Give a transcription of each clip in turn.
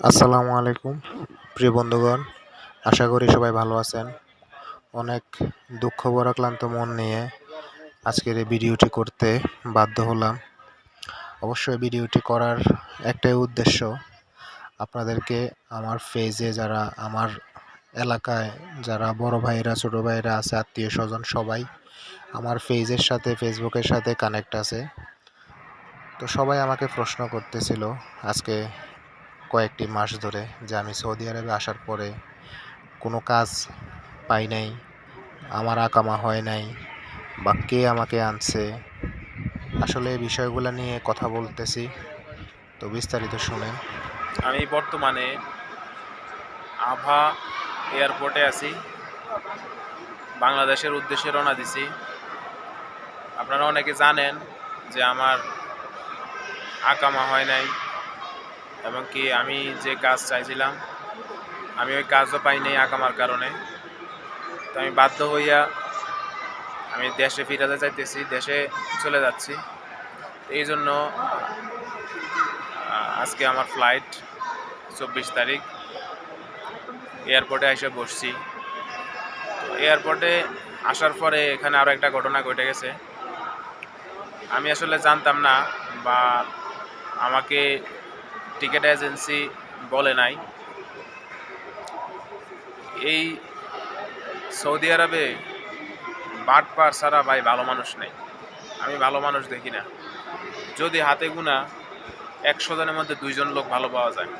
আসসালামু আলাইকুম, প্রিয় বন্ধুগণ। আশা করি সবাই ভালো আছেন। অনেক দুঃখ ক্লান্ত মন নিয়ে আজকের এই ভিডিওটি করতে বাধ্য হলাম। অবশ্যই ভিডিওটি করার একটাই উদ্দেশ্য আপনাদেরকে আমার ফেজে যারা, আমার এলাকায় যারা বড় ভাইরা ছোট ভাইরা আছে, আত্মীয় স্বজন সবাই আমার ফেজের সাথে, ফেসবুকের সাথে কানেক্ট আছে। তো সবাই আমাকে প্রশ্ন করতেছিল আজকে কয়েকটি মাস ধরে যে আমি সৌদি আরবে আসার পরে কোনো কাজ পাই নাই, আমার আকামা হয় নাই বা কে আমাকে আনছে, আসলে এই বিষয়গুলো নিয়ে কথা বলতেছি। তো বিস্তারিত শুনেন। আমি বর্তমানে আভা এয়ারপোর্টে আছি। বাংলাদেশের উদ্দেশ্যে রওনা দিছি। আপনারা অনেকে জানেন যে আমার আকামা হয় নাই। এবং কি আমি যে কাজ চাইছিলাম, আমি ওই কাজও পাই নাই আকামার কারণে। তো আমি বাধ্য হইয়া আমি দেশে ফিরাতে চাইতেছি, দেশে চলে যাচ্ছি। এই জন্য আজকে আমার ফ্লাইট চব্বিশ তারিখ। এয়ারপোর্টে এসে বসছি। তো এয়ারপোর্টে আসার পরে এখানে আরও একটা ঘটনা ঘটে গেছে। আমি আসলে জানতাম না বা আমাকে টিকিট এজেন্সি বলে নাই। এই সৌদি আরবে বাটপার ছাড়া ভাই ভালো মানুষ নেই। আমি ভালো মানুষ দেখি না। যদি হাতে গুনা একশো জনের মধ্যে দুইজন লোক ভালো পাওয়া যায়।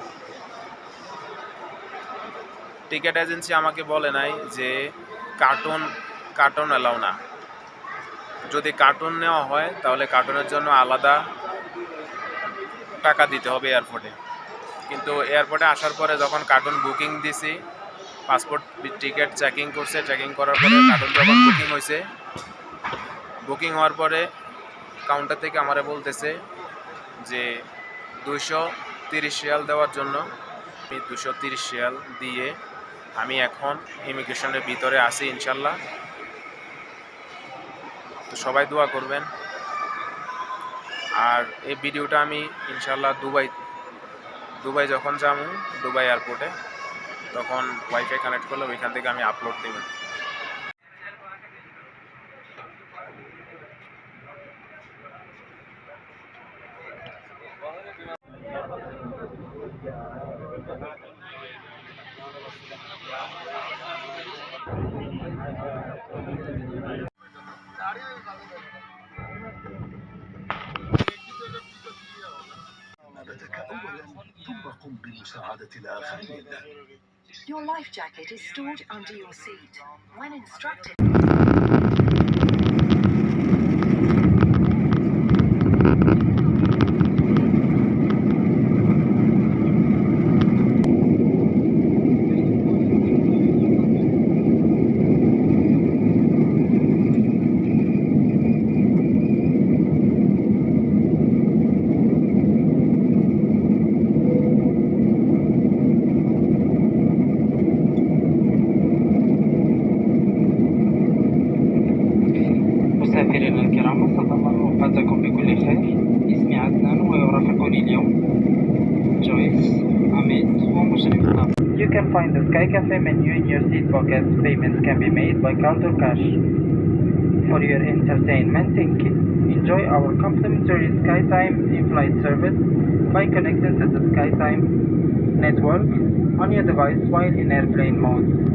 টিকিট এজেন্সি আমাকে বলে নাই যে কার্টুন কার্টুন এলাও না। যদি কার্টুন নেওয়া হয় তাহলে কার্টুনের জন্য আলাদা টাকা দিতে হবে এয়ারপোর্টে। কিন্তু এয়ারপোর্টে আসার পরে যখন কার্টুন বুকিং দিছি, পাসপোর্ট টিকিট চেকিং করছে, চেকিং করার পরে কার্টুন যখন বুকিং হয়েছে বুকিং হওয়ার পরে কাউন্টার থেকে আমারে বলতেছে যে, দুইশো তিরিশ রিয়াল দেওয়ার জন্য। আমি দুশো তিরিশ রিয়াল দিয়ে আমি এখন ইমিগ্রেশনের ভিতরে আছি ইনশাল্লাহ। তো সবাই দোয়া করবেন। আর এই ভিডিওটা আমি ইনশাল্লাহ দুবাই দুবাই যখন যাব, দুবাই এয়ারপোর্টে তখন ওয়াইফাই কানেক্ট করলে ওইখান থেকে আমি আপলোড দেবেন قم بمساعدة الآخرين Your life jacket is stored under your seat. When instructed, مسافرينا الكرام أتضمن أوقاتكم بكل خير اسمي عدنان ويرافقني اليوم جويس عميد ومشرف You can find the Sky Cafe menu in your seat pockets. Payments can be made by card or cash. For your entertainment, enjoy our complimentary SkyTime in-flight service by connecting to the SkyTime network on your device while in airplane mode.